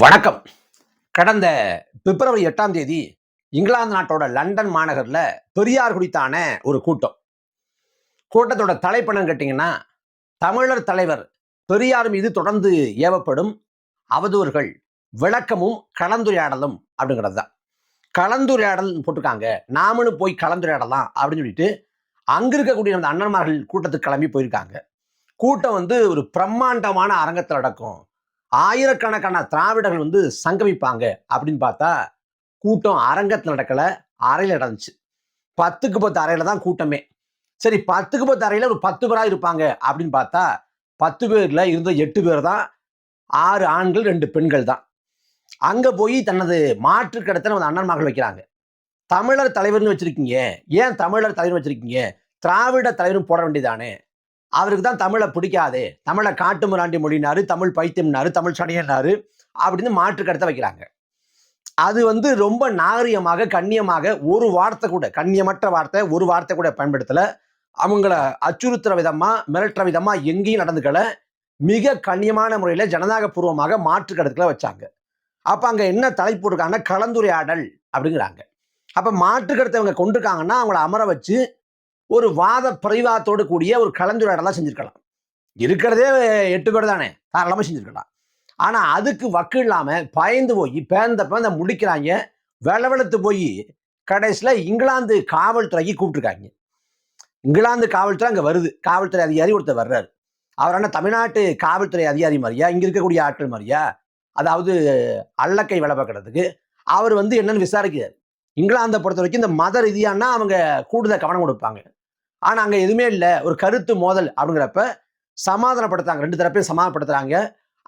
வணக்கம். கடந்த பிப்ரவரி எட்டாம் தேதி இங்கிலாந்து நாட்டோட லண்டன் மாநகரில் பெரியார் குறித்தான ஒரு கூட்டம். கூட்டத்தோட தலைப்பணம் கேட்டிங்கன்னா தமிழர் தலைவர் பெரியார் மீது தொடர்ந்து ஏவப்படும் அவதூறுகள் விளக்கமும் கலந்துரையாடலும் அப்படிங்கிறது தான் கலந்துரையாடல் போட்டிருக்காங்க. நாமளும் போய் கலந்துரையாடலாம் அப்படின்னு சொல்லிட்டு அங்கே இருக்கக்கூடிய அந்த அண்ணன்மார்கள் கூட்டத்துக்கு கிளம்பி போயிருக்காங்க. கூட்டம் வந்து ஒரு பிரம்மாண்டமான அரங்கத்தில் நடக்கும். ஆயிரக்கணக்கான திராவிடர்கள் வந்து சங்கமிப்பாங்க அப்படின்னு பார்த்தா கூட்டம் அரங்கத்தில் நடக்கல அறையில் நடந்துச்சு. பத்துக்கு பத்து அறையில் தான் கூட்டமே. சரி பத்துக்கு பத்து அறையில் ஒரு பத்து பேராக இருப்பாங்க அப்படின்னு பார்த்தா பத்து பேரில் இருந்த எட்டு பேர் தான் ஆறு ஆண்கள் ரெண்டு பெண்கள் தான். அங்கே போய் தனது மாற்று கடத்தை நமது அண்ணன் மகள் வைக்கிறாங்க. தமிழர் தலைவர்னு வச்சுருக்கீங்க. ஏன் தமிழர் தலைவர் வச்சுருக்கீங்க? திராவிட தலைவரும் போட வேண்டியதானே அவருக்கு தான் தமிழை பிடிக்காதே. தமிழை காட்டு முராண்டி மொழினாரு தமிழ் பைத்தியம்னாரு தமிழ் சடையனாரு அப்படின்னு மாற்று கடத்த வைக்கிறாங்க. அது வந்து ரொம்ப நாகரிகமாக கண்ணியமாக ஒரு வார்த்தை கூட கண்ணியமற்ற வார்த்தை ஒரு வார்த்தை கூட பயன்படுத்தல. அவங்கள அச்சுறுத்துற விதமா மிரட்டுற விதமா எங்கேயும் நடந்துக்கல. மிக கண்ணியமான முறையில ஜனநாயக பூர்வமாக மாற்று கடத்துக்களை வச்சாங்க. அப்ப அங்க என்ன தலைப்பு இருக்காங்கன்னா கலந்துரையாடல் அப்படிங்கிறாங்க. அப்ப மாற்று கருத்தை அவங்க கொண்டிருக்காங்கன்னா அவங்கள அமர வச்சு ஒரு வாத பிரதிவாதத்தோடு கூடிய ஒரு கலந்துரையாடலாம் செஞ்சிருக்கலாம். இருக்கிறதே எட்டு பேர் தானே. தாராளமாக செஞ்சுருக்கலாம். ஆனால் அதுக்கு வக்கு இல்லாமல் பயந்து போய் பேந்த பேந்த முடிக்கிறாங்க. வெளவெளுத்து போய் கடைசியில் இங்கிலாந்து காவல்துறைக்கு கூப்பிட்டுருக்காங்க. இங்கிலாந்து காவல்துறை அங்கே வருது. காவல்துறை அதிகாரி ஒருத்தர் வர்றாரு. அவர் என்ன தமிழ்நாட்டு காவல்துறை அதிகாரி மாதிரியா? இங்கே இருக்கக்கூடிய ஆட்கள் மாதிரியா? அதாவது அல்லக்கை வேலை பார்க்கறதுக்கு. அவர் வந்து என்னன்னு விசாரிக்கிறார். இங்கிலாந்தை பொறுத்த வரைக்கும் இந்த மத ரீதியானா அவங்க கூடுதல் கவனம் கொடுப்பாங்க. ஆனால் அங்கே எதுவுமே இல்லை. ஒரு கருத்து மோதல் அப்படிங்கிறப்ப சமாதானப்படுத்துறாங்க. ரெண்டு தரப்பையும் சமாதானப்படுத்துறாங்க.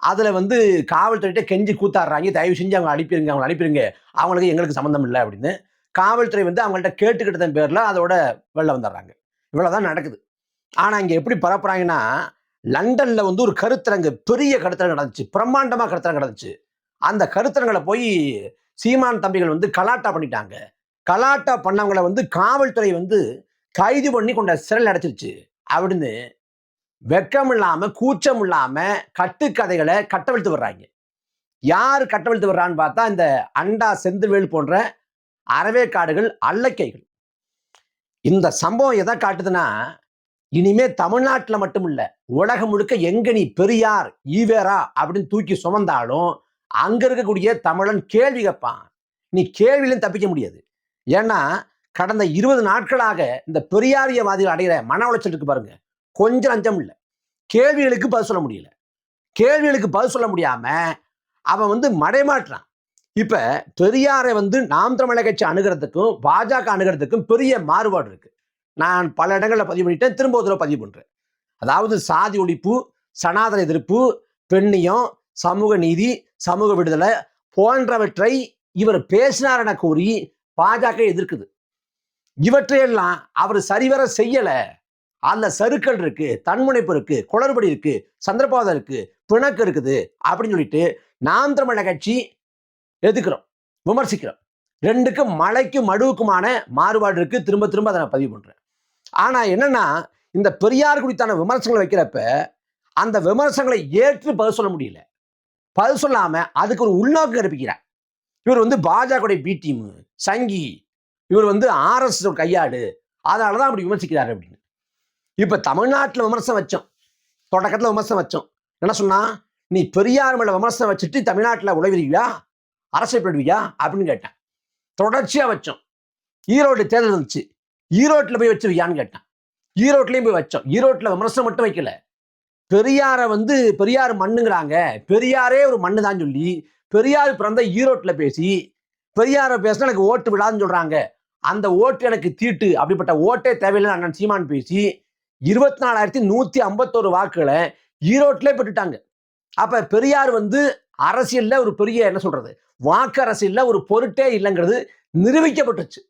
அதில் வந்து காவல்துறையிட்ட கெஞ்சி கூத்தாடுறாங்க. தயவு செஞ்சு அவங்க அனுப்பிடுங்க அவங்களை அனுப்பிடுங்க அவங்களுக்கு எங்களுக்கு சம்மந்தம் இல்லை அப்படின்னு. காவல்துறை வந்து அவங்கள்ட்ட கேட்டுக்கிட்டதன் பேரில் அதோட வெளில வந்துடுறாங்க. இவ்வளோதான் நடக்குது. ஆனால் இங்கே எப்படி பரப்புறாங்கன்னா லண்டனில் வந்து ஒரு கருத்தரங்கு பெரிய கருத்தரங்கு நடந்துச்சு. பிரம்மாண்டமாக கருத்தரங்கு நடந்துச்சு. அந்த கருத்தரங்களை போய் சீமான் தம்பிகள் வந்து கலாட்டா பண்ணிட்டாங்க. கலாட்டா பண்ணவங்களை வந்து காவல்துறை வந்து கைது பண்ணி கொண்ட சிறையில் அடைச்சிருச்சு. அப்படின்னு வெக்கம் இல்லாம கூச்சம் இல்லாம கட்டுக்கதைகளை கட்டவிழ்த்து வர்றாங்க யார் கட்டவிழ்த்து வர்றான்னு பார்த்தா இந்த அண்டா செந்துவேல் போன்ற அறவேக்காடுகள் அல்லக்கைகள். இந்த சம்பவம் எதை காட்டுதுன்னா இனிமே தமிழ்நாட்டில் மட்டும் இல்ல உலகம் முழுக்க எங்க நீ பெரியார் ஈவேரா அப்படின்னு தூக்கி சுமந்தாலும் அங்க இருக்கக்கூடிய தமிழன் கேள்வி கேட்பான். நீ கேள்வியிலும் தப்பிக்க முடியாது. ஏன்னா கடந்த இருபது நாட்களாக இந்த பெரியாரியவாதிகள் அடைகிற மன உளைச்சல் இருக்கு பாருங்க. கொஞ்சம் அஞ்சம் இல்லை. கேள்விகளுக்கு பதில் சொல்ல முடியல. கேள்விகளுக்கு பதில் சொல்ல முடியாம அவன் வந்து மடைமாட்டுறான் இப்ப பெரியாரை வந்து நாம் தமிழக கட்சி அணுகிறதுக்கும் பாஜக அணுகிறதுக்கும் பெரிய மாறுபாடு இருக்கு. நான் பல இடங்களில் பதிவு பண்ணிட்டேன். திரும்ப ஒரு தடவை பதிவு பண்றேன். அதாவது சாதி ஒழிப்பு சனாதன எதிர்ப்பு பெண்ணியம் சமூக நீதி சமூக விடுதலை போன்றவற்றை இவர் பேசினார் என கூறி பாஜக எதிர்க்குது. இவற்றையெல்லாம் அவர் சரிவர செய்யலை. அந்த சறுக்கல் இருக்கு தன்முனைப்பு இருக்கு குளறுபடி இருக்கு சந்திரபாதம் இருக்கு பிணக்கு இருக்குது அப்படின்னு சொல்லிட்டு நாம் தமிழக கட்சி எதுக்குறோம் விமர்சிக்கிறோம். ரெண்டுக்கும் மலைக்கும் மடுவுக்குமான மாறுபாடு இருக்கு. திரும்ப திரும்ப அதை நான் பதிவு பண்றேன். ஆனா என்னன்னா இந்த பெரியார் குறித்தான விமர்சனங்களை வைக்கிறப்ப அந்த விமர்சனங்களை ஏற்று பதில் சொல்ல முடியல. பதில் சொல்லாம அதுக்கு ஒரு உள்நோக்கம் கற்பிக்கிறார். இவர் வந்து பாஜக பி டீம் சங்கி இவர் வந்து ஆர்எஸ் கையாடு. அதனால தான் அப்படி விமர்சிக்கிறாரு அப்படின்னு. இப்போ தமிழ்நாட்டில் விமர்சனம் வச்சோம். தொடக்கத்தில் விமர்சனம் வச்சோம். என்ன சொன்னா நீ பெரியார் மேல விமர்சனம் வச்சுட்டு தமிழ்நாட்டில் உழைவிருவியா அரசியல் பண்ணுவியா அப்படின்னு கேட்டேன். தொடர்ச்சியாக வச்சோம். ஈரோடு தேர்தல் இருந்துச்சு. ஈரோட்டில் போய் வச்சுருவியான்னு கேட்டேன். ஈரோட்லேயும் போய் வச்சோம். ஈரோட்டில் விமர்சனம் மட்டும் வைக்கல. பெரியாரை வந்து பெரியார் மண்ணுங்கிறாங்க. பெரியாரே ஒரு மண்ணு தான் சொல்லி பெரியார் பிறந்த ஈரோட்டில் பேசி பெரியாரை பேசினா எனக்கு ஓட்டு விடாதுன்னு சொல்கிறாங்க அந்த ஓட்டு எனக்கு தீட்டு. அப்படிப்பட்ட ஓட்டே தேவையில்லை அண்ணன் சீமான் பேசி இருபத்தி நாலாயிரத்தி நூத்தி ஐம்பத்தோரு வாக்குகளை ஈரோட்டிலே பெற்றுட்டாங்க. அப்ப பெரியார் வந்து அரசியல்ல ஒரு பெரிய என்ன சொல்றது? வாக்கு அரசியல்ல ஒரு பொருட்டே இல்லைங்கிறது நிரூபிக்கப்பட்டுச்சு.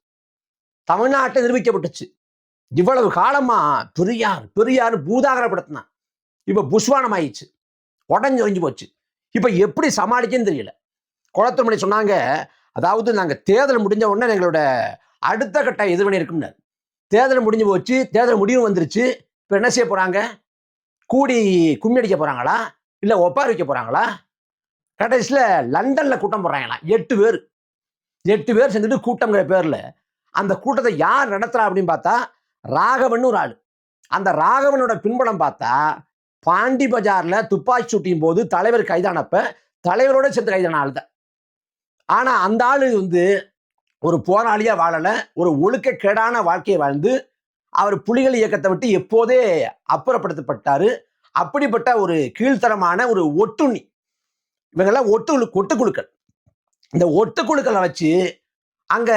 தமிழ்நாட்டில் நிரூபிக்கப்பட்டுச்சு. இவ்வளவு காலமா பெரியார் பெரியார் பூதாகரப்படுத்தினான். இப்ப புஷ்வானம் ஆயிடுச்சு உடஞ்சொறிஞ்சு போச்சு. இப்ப எப்படி சமாளிக்கன்னு தெரியல. குளத்துமணி சொன்னாங்க அதாவது நாங்க தேர்தல் முடிஞ்ச உடனே எங்களோட அடுத்த கட்ட எதிர்வினை இருக்கும்னாரு தேர்தல் முடிஞ்சு போச்சு தேர்தல் முடிவு வந்துருச்சு. இப்போ என்ன செய்ய போகிறாங்க கூடி கும்மி அடிக்க போகிறாங்களா இல்லை ஒப்பாரி வைக்க போகிறாங்களா கடைசியில் லண்டனில் கூட்டம் போடுறாங்களா? எட்டு பேர். எட்டு பேர் சேர்ந்துட்டு கூட்டங்கிற பேரில். அந்த கூட்டத்தை யார் நடத்துகிறா அப்படின்னு பார்த்தா ராகவன் ஒரு ஆள். அந்த ராகவனோட பின்புலம் பார்த்தா பாண்டி பஜாரில் துப்பாக்கி சூட்டியும் போது தலைவர் கைதானப்ப தலைவரோட சேர்த்து கைதான ஆள் தான் ஆனால் அந்த ஆள் வந்து ஒரு போராளியா வாழல ஒரு ஒழுக்கக்கேடான வாழ்க்கையை வாழ்ந்து அவர் புலிகள் இயக்கத்தை விட்டு எப்போதே அப்புறப்படுத்தப்பட்டாரு. அப்படிப்பட்ட ஒரு கீழ்த்தரமான ஒரு ஒட்டுண்ணி. இவங்கெல்லாம் ஒட்டு ஒட்டுக்குழுக்கள். இந்த ஒட்டுக்குழுக்களை வச்சு அங்க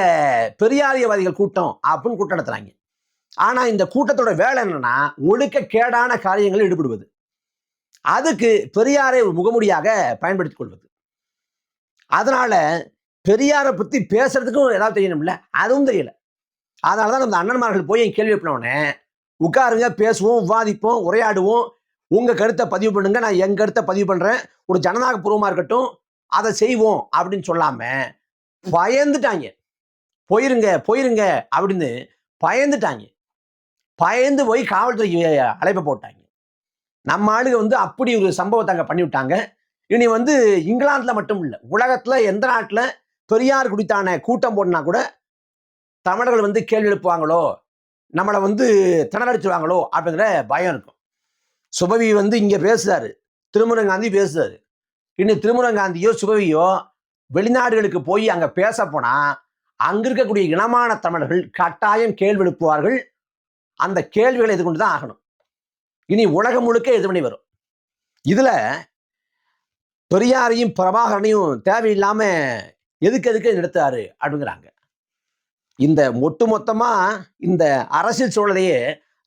பெரியாரியவாதிகள் கூட்டம் அப்படின்னு கூட்டம் நடத்துறாங்க. ஆனா இந்த கூட்டத்தோட வேலை என்னன்னா ஒழுக்க கேடான காரியங்களில் ஈடுபடுவது. அதுக்கு பெரியாரை ஒரு முகமுடியாக பயன்படுத்திக் கொள்வது. அதனால பெரியாரை பற்றி பேசுறதுக்கும் ஏதாவது தெரியணும்ல? அதுவும் தெரியல. அதனால தான் நம்ம அண்ணன்மார்கள் போய் என் கேள்வி எழுப்பினோடனே உட்காருங்க பேசுவோம் விவாதிப்போம் உரையாடுவோம். உங்கள் கருத்தை பதிவு பண்ணுங்க. நான் என் கருத்தை பதிவு பண்ணுறேன் ஒரு ஜனநாயக பூர்வமாக இருக்கட்டும். அதை செய்வோம். அப்படின்னு சொல்லாமல் பயந்துட்டாங்க. போயிருங்க போயிருங்க. அப்படின்னு பயந்துட்டாங்க. பயந்து போய் காவல்துறைக்கு அழைப்பை போட்டாங்க. நம்ம ஆளுங்க வந்து அப்படி ஒரு சம்பவத்தை அங்கே பண்ணி விட்டாங்க இனி வந்து இங்கிலாந்தில் மட்டும் இல்லை உலகத்தில் எந்த நாட்டில் பெரியார் குடித்தான கூட்டம் போடனா கூட தமிழர்கள் வந்து கேள்வி எழுப்புவாங்களோ? நம்மளை வந்து திணறடிச்சுவாங்களோ அப்படிங்கிற பயம் இருக்கும். சுபவி வந்து இங்கே பேசுறாரு. திருமுருகாந்தி பேசுறாரு. இனி திருமுருகாந்தியோ சுபவியோ வெளிநாடுகளுக்கு போய் அங்கே பேச போனா அங்க இருக்கக்கூடிய இனமான தமிழர்கள் கட்டாயம் கேள்வி எழுப்புவார்கள். அந்த கேள்விகளை எதிர்கொண்டு தான் ஆகணும். இனி உலகம் முழுக்க எதிர்வினை வரும். இதுல பெரியாரையும் பிரபாகரனையும் தேவையில்லாம எதுக்கு எதுக்கு நிறுத்தாரு அப்படிங்கிறாங்க. இந்த ஒட்டு மொத்தமா இந்த அரசியல் சூழலையே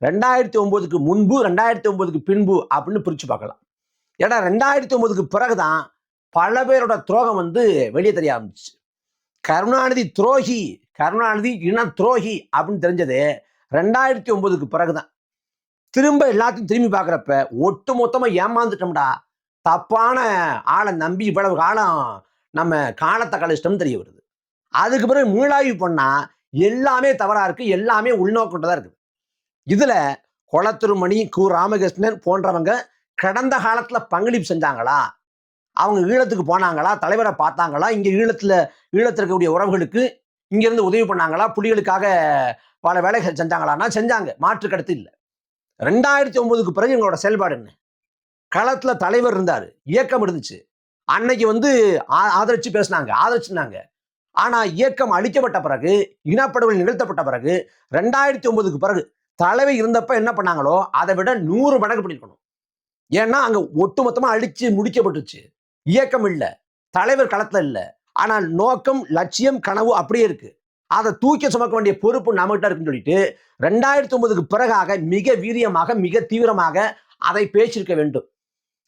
ரெண்டாயிரத்தி ஒன்பதுக்கு முன்பு ரெண்டாயிரத்தி ஒன்பதுக்கு பின்பு அப்படின்னு பிரிச்சு பார்க்கலாம். ஏன்னா ரெண்டாயிரத்தி ஒன்பதுக்கு பிறகுதான் பல பேரோட துரோகம் வந்து வெளியே தெரிய ஆரம்பிச்சு கருணாநிதி துரோகி கருணாநிதி இன துரோகி அப்படின்னு தெரிஞ்சது ரெண்டாயிரத்தி ஒன்பதுக்கு பிறகுதான். திரும்ப எல்லாத்தையும் திரும்பி பார்க்குறப்ப ஒட்டு மொத்தமாக ஏமாந்துட்டோம்டா. தப்பான ஆளை நம்பி இவ்வளவு காலம் நம்ம காலத்தை கழிச்சிட்டோம்னு தெரிய வருது. அதுக்கு பிறகு மீளாய்வு பண்ணா எல்லாமே தவறா இருக்கு எல்லாமே தான் இருக்குது. இதுல குளத்திருமணி கு. ராமகிருஷ்ணன் போன்றவங்க கடந்த காலத்துல பங்களிப்பு செஞ்சாங்களா? அவங்க ஈழத்துக்கு போனாங்களா? தலைவரை பார்த்தாங்களா? இங்க ஈழத்துல ஈழத்தில் இருக்கக்கூடிய உறவுகளுக்கு இங்கிருந்து உதவி பண்ணாங்களா? புலிகளுக்காக பல வேலைகள் செஞ்சாங்களான்னா செஞ்சாங்க மாற்று கருத்து இல்லை. ரெண்டாயிரத்தி ஒன்பதுக்கு பிறகு எங்களோட செயல்பாடு என்ன? களத்துல தலைவர் இருந்தார் இயக்கம் இருந்துச்சு. அன்னைக்கு வந்து ஆ- ஆதரிச்சு பேசினாங்க ஆதரிச்சுனாங்க. ஆனா இயக்கம் அழிக்கப்பட்ட பிறகு இனப்படுகொலை நிகழ்த்தப்பட்ட பிறகு ரெண்டாயிரத்தி ஒன்பதுக்கு பிறகு தலைவர் இருந்தப்ப என்ன பண்ணாங்களோ அதை விட நூறு மடங்கு பண்ணிருக்கணும் ஏன்னா அங்க ஒட்டுமொத்தமா அழிச்சு முடிக்கப்பட்டுச்சு. இயக்கம் இல்லை தலைவர் களத்துல இல்லை. ஆனால் நோக்கம் லட்சியம் கனவு அப்படியே இருக்கு. அதை தூக்கி சுமக்க வேண்டிய பொறுப்பு நம்மகிட்ட இருக்குன்னு சொல்லிட்டு ரெண்டாயிரத்தி ஒன்பதுக்கு பிறகாக மிக வீரியமாக மிக தீவிரமாக அதை பேசியிருக்க வேண்டும்.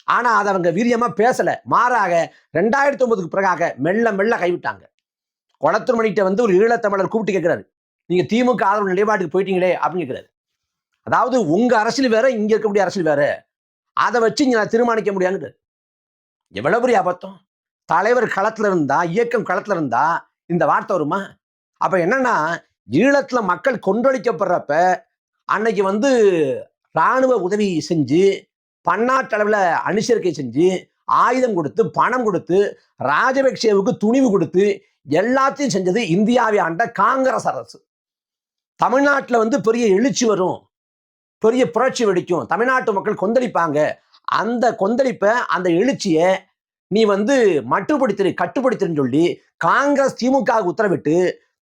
ஆனா அதை அவங்க வீரியமா பேசல. மாறாக ரெண்டாயிரத்தி ஒன்பதுக்கு பிறகாக மெல்ல மெல்ல கைவிட்டாங்க. குளத்துமணிகிட்ட வந்து ஒரு ஈழத்தமிழர் கூப்பிட்டு கேட்கிறாரு நீங்க திமுக ஆதரவு நிலைப்பாட்டுக்கு போயிட்டீங்களே அப்படின்னு கேட்கிறாரு அதாவது உங்க அரசியல் வேற இங்க இருக்கக்கூடிய அரசியல் வேற. அதை வச்சு இங்கே நான் தீர்மானிக்க முடியாதுன்னு எவ்வளவு பெரிய அபத்தம். தலைவர் களத்துல இருந்தா இயக்கம் களத்துல இருந்தா இந்த வார்த்தை வருமா? அப்ப என்னன்னா ஈழத்துல மக்கள் கொன்றொழிக்கப்படுறப்ப அன்னைக்கு வந்து ராணுவ உதவி செஞ்சு பன்னாட்டளவில் அனுசரிக்கை செஞ்சு ஆயுதம் கொடுத்து பணம் கொடுத்து ராஜபக்சேவுக்கு துணிவு கொடுத்து எல்லாத்தையும் செஞ்சது இந்தியாவை ஆண்ட காங்கிரஸ் அரசு. தமிழ்நாட்டில் வந்து பெரிய எழுச்சி வரும் பெரிய புரட்சி வெடிக்கும் தமிழ்நாட்டு மக்கள் கொந்தளிப்பாங்க. அந்த கொந்தளிப்பை அந்த எழுச்சியை நீ வந்து மட்டுப்படுத்திரு கட்டுப்படுத்திருன்னு சொல்லி காங்கிரஸ் திமுக உத்தரவிட்டு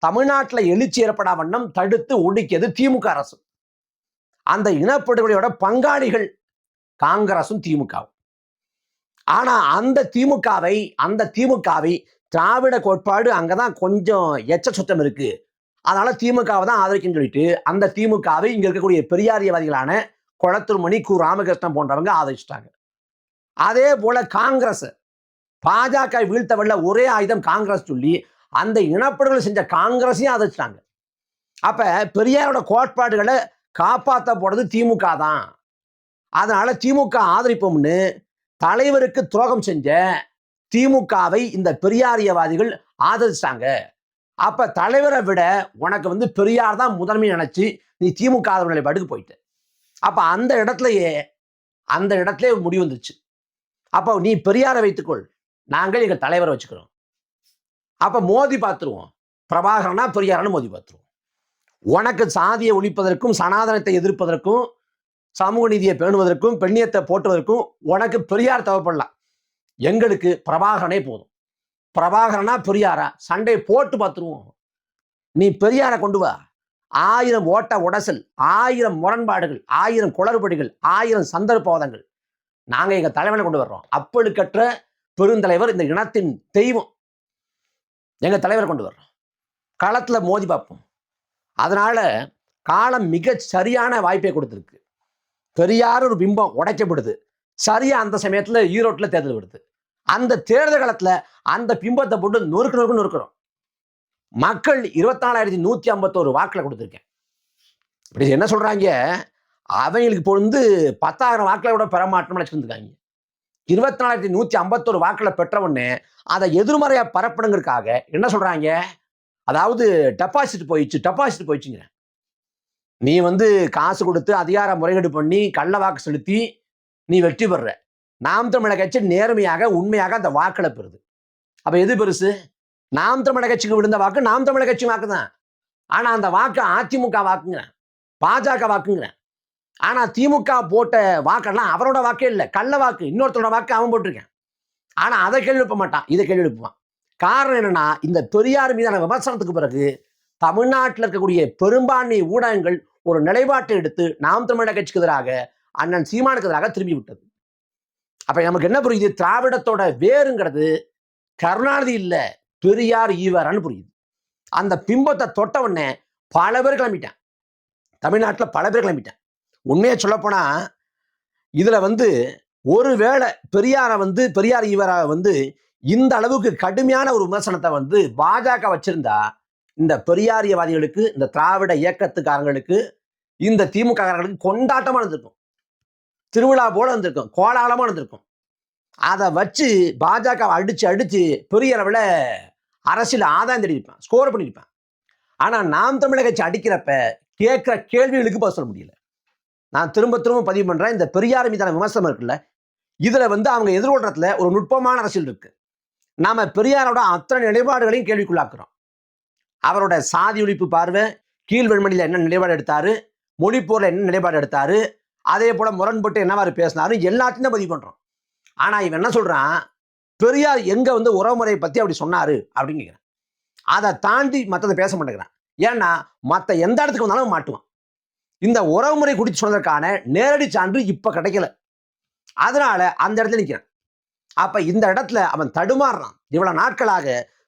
தமிழ்நாட்டில் எழுச்சி ஏற்படா வண்ணம் தடுத்து ஒடுக்கியது திமுக அரசு. அந்த இனப்படுகொலையோட பங்காளிகள் காங்கிரஸும் திமுகவும். ஆனா அந்த திமுகவை அந்த திமுகவை திராவிட கோட்பாடு அங்கதான் கொஞ்சம் எச்ச சுத்தம் இருக்கு. அதனால திமுகவை தான் ஆதரிக்குன்னு சொல்லிட்டு அந்த திமுகவை இங்க இருக்கக்கூடிய பெரியாரியவாதிகளான குளத்துருமணி கு. ராமகிருஷ்ணன் போன்றவங்க ஆதரிச்சிட்டாங்க. அதே போல காங்கிரஸ் பாஜக வீழ்த்தவல்ல ஒரே ஆயுதம் காங்கிரஸ் சொல்லி அந்த இனப்படுகொலை செஞ்ச காங்கிரஸையும் ஆதரிச்சிட்டாங்க. அப்ப பெரியாரோட கோட்பாடுகளை காப்பாற்ற போறது திமுக தான். அதனால திமுக ஆதரிப்போம்னு தலைவருக்கு துரோகம் செஞ்ச திமுகவை இந்த பெரியாரியவாதிகள் ஆதரிச்சாங்க அப்ப தலைவரை விட உனக்கு வந்து பெரியார் தான் முதன்மை நினைச்சு நீ திமுக ஆதரவுகளை படுக்கு போயிட்ட. அப்ப அந்த இடத்துலயே அந்த இடத்துல முடிவு வந்துச்சு அப்போ நீ பெரியாரை வைத்துக்கொள் நாங்கள் எங்கள் தலைவரை வச்சுக்கிறோம். அப்ப மோதி பார்த்துருவோம். பிரபாகரனா பெரியாரன்னு மோதி பார்த்துருவோம். உனக்கு சாதியை ஒழிப்பதற்கும் சனாதனத்தை எதிர்ப்பதற்கும் சமூக நீதியை பேணுவதற்கும் பெண்ணியத்தை போட்டுவதற்கும் உனக்கு பெரியார் தேவைப்படலாம் எங்களுக்கு பிரபாகரனே போதும். பிரபாகரனா பெரியாரா? சண்டை போட்டு பார்த்துருவோம். நீ பெரியாரை கொண்டு வா. ஆயிரம் ஓட்ட உடசல் ஆயிரம் முரண்பாடுகள் ஆயிரம் குளறுபடிகள் ஆயிரம் சந்தர்ப்பவாதங்கள் நாங்கள் எங்கள் தலைவனை கொண்டு வர்றோம். அப்பழுக்கற்ற பெருந்தலைவர் இந்த இனத்தின் தெய்வம். எங்கள் தலைவரை கொண்டு வர்றோம். களத்தில் மோதி பார்ப்போம். அதனால காலம் மிக சரியான வாய்ப்பை கொடுத்துருக்கு. பெரியார் ஒரு பிம்பம் உடைக்கப்படுது. சரியா அந்த சமயத்துல ஈரோட்டில் தேர்தல் வருது. அந்த தேர்தல் காலத்துல அந்த பிம்பத்தை போட்டு நொறுக்கு நொறுக்கு நொறுக்கிறோம். மக்கள் இருபத்தாலாயிரத்தி நூத்தி ஐம்பத்தோரு வாக்குல கொடுத்துருக்கேன். இப்படி என்ன சொல்றாங்க? அவங்களுக்கு இப்போ வந்து பத்தாயிரம் வாக்குல கூட பெற மாட்டோம்னு வச்சுருந்துருக்காங்க இருபத்தி நாலாயிரத்தி நூத்தி ஐம்பத்தோரு வாக்குல பெற்ற உடனே அதை எதிர்மறையா பரப்பணுங்கிறதுக்காக என்ன சொல்றாங்க? அதாவது டெபாசிட் போயிடுச்சு டெபாசிட் போயிடுச்சுங்க நீ வந்து காசு கொடுத்து அதிகார முறைகேடு பண்ணி கள்ள வாக்கு செலுத்தி நீ வெற்றி பெறுற. நாம் தமிழக கட்சி நேர்மையாக உண்மையாக அந்த வாக்களை பெறுது. அப்ப எது பெருசு? நாம் தமிழக கட்சிக்கு விழுந்த வாக்கு நாம் தமிழக கட்சி வாக்கு தான் ஆனா அந்த வாக்கு அதிமுக வாக்குங்கிறேன். பாஜக வாக்குங்கிறேன். ஆனா திமுக போட்ட வாக்கெல்லாம் அவரோட வாக்கே இல்லை. கள்ள வாக்கு. இன்னொருத்தரோட வாக்கு அவன் போட்டிருக்கேன். ஆனா அதை கேள்வி எழுப்ப மாட்டான். இதை கேள்வி எழுப்புவான் காரணம் என்னன்னா இந்த பெரியார் மீதான விமர்சனத்துக்கு பிறகு தமிழ்நாட்டில் இருக்கக்கூடிய பெரும்பான்மை ஊடகங்கள் ஒரு நிலைப்பாட்டை எடுத்து நாம் தமிழக கட்சிக்கு எதிராக அண்ணன் சீமானுக்கு எதிராக திரும்பி விட்டது அப்ப நமக்கு என்ன புரியுது? திராவிடத்தோட வேறுங்கிறது கருணாநிதி இல்லை பெரியார் ஈவரான்னு புரியுது. அந்த பிம்பத்தை தொட்ட உடனே பல பேர் கிளம்பிட்டேன் தமிழ்நாட்டில் பல பேர் கிளம்பிட்டேன் உண்மையை சொல்லப்போனா இதுல வந்து ஒருவேளை பெரியாரை வந்து பெரியார் ஈவரா வந்து இந்த அளவுக்கு கடுமையான ஒரு விமர்சனத்தை வந்து பாஜக வச்சிருந்தா இந்த பெரியாரியவாதிகளுக்கு இந்த திராவிட இயக்கத்துக்காரங்களுக்கு இந்த திமுக கொண்டாட்டமாக இருந்திருக்கும் திருவிழா போல இருந்திருக்கும் கோலாலமாக இருந்திருக்கும் அதை வச்சு பாஜக அடித்து அடிச்சு அடிச்சு பெரிய அளவில் அரசியல் ஆதாயம் தேடியிருப்பான். ஸ்கோர் பண்ணியிருப்பான். ஆனால் நாம் தமிழக கட்சி அடிக்கிறப்ப கேட்குற கேள்விகளுக்கு பதில் சொல்ல முடியல. நான் திரும்ப திரும்ப பதிவு பண்ணுறேன் இந்த பெரியார் மீதான விமர்சனம் இருக்குல்ல இதில் வந்து அவங்க எதிர்கொள்றதுல ஒரு நுட்பமான அரசியல் இருக்கு. நாம பெரியாரோட அத்தனை நிலைப்பாடுகளையும் கேள்விக்குள்ளாக்குறோம். அவரோட சாதி ஒழிப்பு பார்வை கீழ்வெண்மணியில் என்ன நிலைப்பாடு எடுத்தாரு மொழிப்போர்ல என்ன நிலைப்பாடு எடுத்தாரு அதே போல் முரண்பட்டு என்னவாறு பேசினாரு எல்லாத்தையும் தான் பதிவு பண்ணுறோம் ஆனால் இவன் என்ன சொல்கிறான் பெரியார் எங்கே வந்து உறவுமுறையை பற்றி அப்படி சொன்னார்? அப்படின்னு கேட்கிறான் அதை தாண்டி மற்றதை பேச மாட்டேங்கிறான். ஏன்னா மற்ற எந்த இடத்துக்கு வந்தாலும் மாட்டுவான். இந்த உறவுமுறை குறித்து சொன்னதற்கான நேரடி சான்று இப்போ கிடைக்கல. அதனால அந்த இடத்துல நிற்கிறான் அப்போ இந்த இடத்துல அவன் தடுமாறுறான். இவ்வளோ நாட்களாக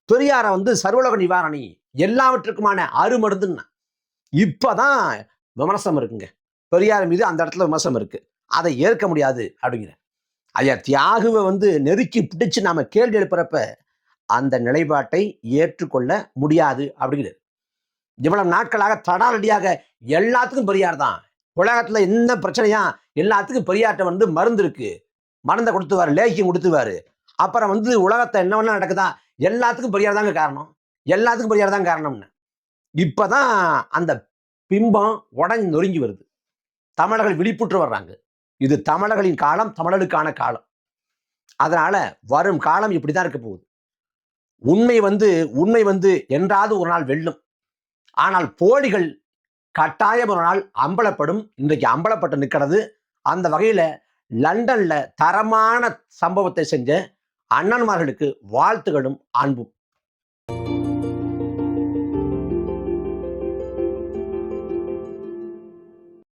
பெரியாரை வந்து சர்வலோக நிவாரணி எல்லாவற்றுக்குமான அருமருந்துன்னா இப்போதான் விமர்சனம் இருக்குங்க. பெரியார் மீது அந்த இடத்துல விமர்சனம் இருக்கு. அதை ஏற்க முடியாது அப்படிங்கிற. ஐயா தியாகுவை வந்து நெருக்கி பிடிச்சு நாம கேள்வி எழுப்புறப்ப அந்த நிலைப்பாட்டை ஏற்றுக்கொள்ள முடியாது அப்படிங்கிறது இவ்வளவு நாட்களாக தடாலடியாக எல்லாத்துக்கும் பெரியார் தான். உலகத்துல என்ன பிரச்சனையா எல்லாத்துக்கும் பெரியார்ட்ட வந்து மருந்து இருக்கு. மருந்தை கொடுத்துவாரு லேக்கியம் கொடுத்துவாரு அப்புறம் வந்து உலகத்தை என்ன வேணா நடக்குதா? எல்லாத்துக்கும் பெரியார் தாங்க காரணம். எல்லாத்துக்கும் பெரியார் தான் காரணம்னு. இப்பதான் அந்த பிம்பம் உடஞ்சி நொறுங்கி வருது. தமிழர்கள் விழிப்புற்று வர்றாங்க. இது தமிழர்களின் காலம் தமிழர்களுக்கான காலம். அதனால வரும் காலம் இப்படி தான் இருக்க போகுது. உண்மை வந்து உண்மை வந்து என்றாவது ஒரு நாள் வெல்லும். ஆனால் போலிகள் கட்டாயம் ஒரு நாள் அம்பலப்படும். இன்றைக்கு அம்பலப்பட்டு நிற்கிறது. அந்த வகையில் லண்டனில் தரமான சம்பவத்தை செஞ்ச அண்ணன்மார்களுக்கு வாழ்த்துகளும் அன்பும்.